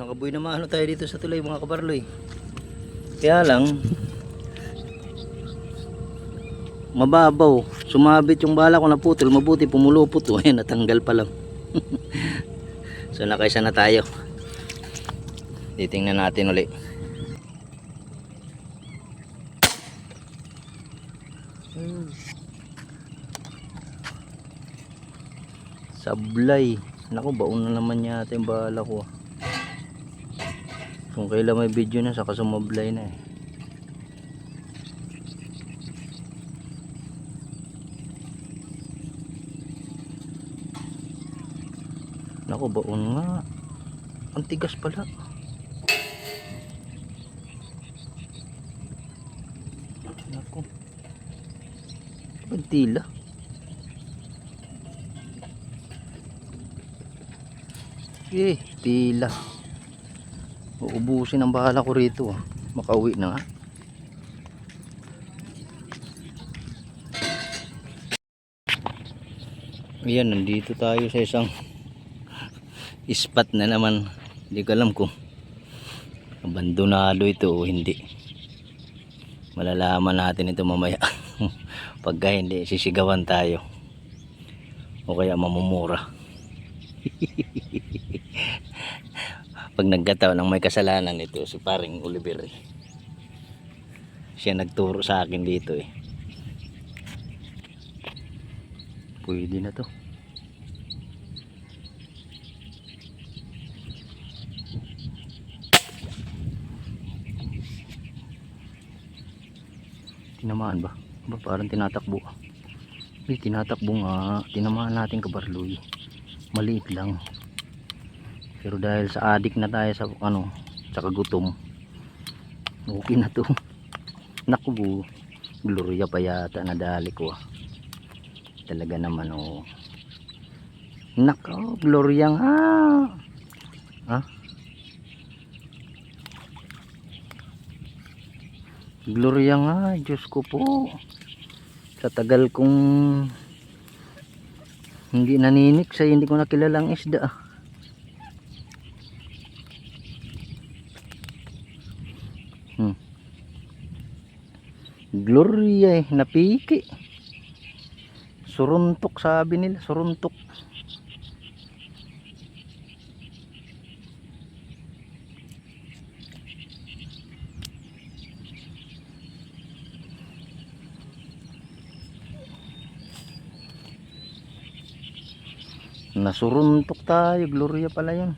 nakabuy na maano tayo dito sa tulay mga kabarloy. Kaya lang, mababaw. Sumabit yung bala ko na putol. Mabuti pumulupot. O, ayan, natanggal pa lang. so, nakaisa na tayo. Titingnan natin uli. Sablay. Naku, baon na naman yata yung bala ko. Kung kailan may video na, saka sumablay na eh. Naku, baon nga. Ang tigas pala. Naku. Ang tila. Eh, tila. Uubusin ang bahala ko rito. ah. Makauwi na nga. Ayan, nandito tayo sa isang spot na naman. Hindi ko alam kung abandonado ito o hindi. Malalaman natin ito mamaya. Pagka hindi, sisigawan tayo. O kaya mamumura. Pag nagkataon ng may kasalanan ito, si paring Oliver. eh. Siya nagturo sa akin dito eh. Pwede na to. Tinamaan ba? Ba parang tinatakbo. Ay, tinatakbo nga. Tinamaan natin kabarloy. Maliit lang. Pero dahil sa adik na tayo sa ano, sa kagutom. Okay na to. Naku. Gloria pa yata nadali ko. ah. Talaga naman oh. Nako, Gloria nga. Ha? Gloria nga, Diyos ko po. Sa tagal kong hindi naninik sa hindi ko nakilalang isda. ah. Hmm. Gloria eh, napiki. Suruntok sabi nila, suruntok. Nasuruntok tayo, Gloria pala yun.